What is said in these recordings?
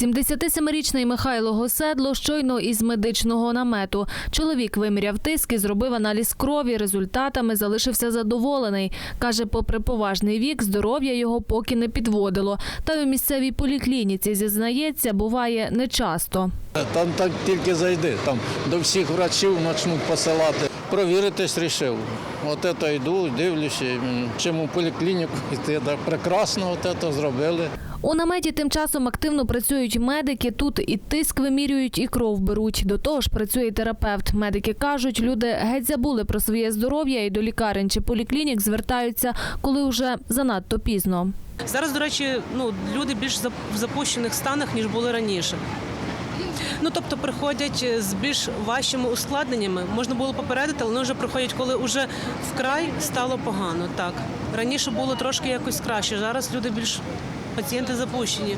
77-річний Михайло Госедло щойно із медичного намету. Чоловік виміряв тиск і зробив аналіз крові. Результатами залишився задоволений. Каже, попри поважний вік, здоров'я його поки не підводило. Та й у місцевій поліклініці зізнається, буває нечасто. Там так тільки зайди, там до всіх врачів почнуть посилати. Провіритись рішив. От це йду, дивлюся, чим у поліклініку йти. Так прекрасно от це зробили. У наметі тим часом активно працюють медики. Тут і тиск вимірюють, і кров беруть. До того ж працює терапевт. Медики кажуть, люди геть забули про своє здоров'я і до лікарень чи поліклінік звертаються, коли вже занадто пізно. Зараз, до речі, ну, люди більш в запущених станах, ніж були раніше. Ну, тобто приходять з більш важчими ускладненнями. Можна було попередити, але вони вже приходять, коли вже вкрай стало погано. Так. Раніше було трошки якось краще. Зараз люди більш пацієнти запущені.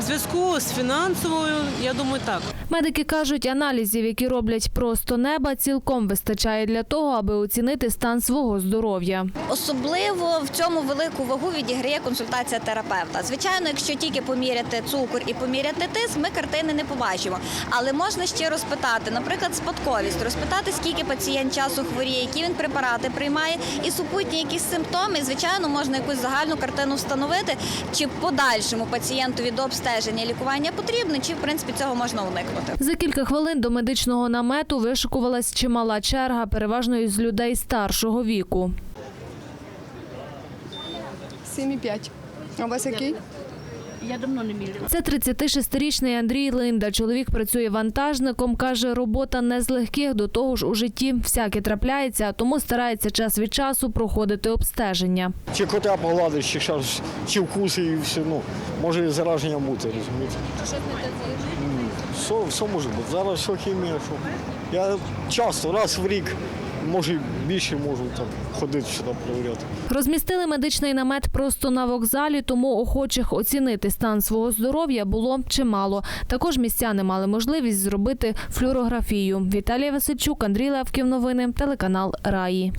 В зв'язку з фінансовою, я думаю, так. Медики кажуть, аналізів, які роблять просто неба, цілком вистачає для того, аби оцінити стан свого здоров'я. Особливо в цьому велику вагу відіграє консультація терапевта. Звичайно, якщо тільки поміряти цукор і поміряти тиск, ми картини не побачимо. Але можна ще розпитати, наприклад, спадковість, розпитати, скільки пацієнт часу хворіє, які він препарати приймає, і супутні якісь симптоми. Звичайно, можна якусь загальну картину встановити, чи подальшому пацієнтові до обстеження лікування потрібно, чи в принципі цього можна уникнути. За кілька хвилин до медичного намету вишикувалась чимала черга, переважно із людей старшого віку. 7,5. А у вас який? Це 36-річний Андрій Линда. Чоловік працює вантажником. Каже, робота не з легких, до того ж у житті всяке трапляється, тому старається час від часу проходити обстеження. Чи кота погладиш, чи, щас- чи вкуси і все, ну, може і зараження бути, розумієте? М, Все, все може бути. Зараз все хімія, що. Я часто, раз в рік, може більше можу там ходити сюди перевіряти. Розмістили медичний намет просто на вокзалі, тому охочих оцінити стан свого здоров'я було чимало. Також містяни мали можливість зробити флюорографію. Віталія Васильчук, Андрій Левків. Новини, телеканал Раї.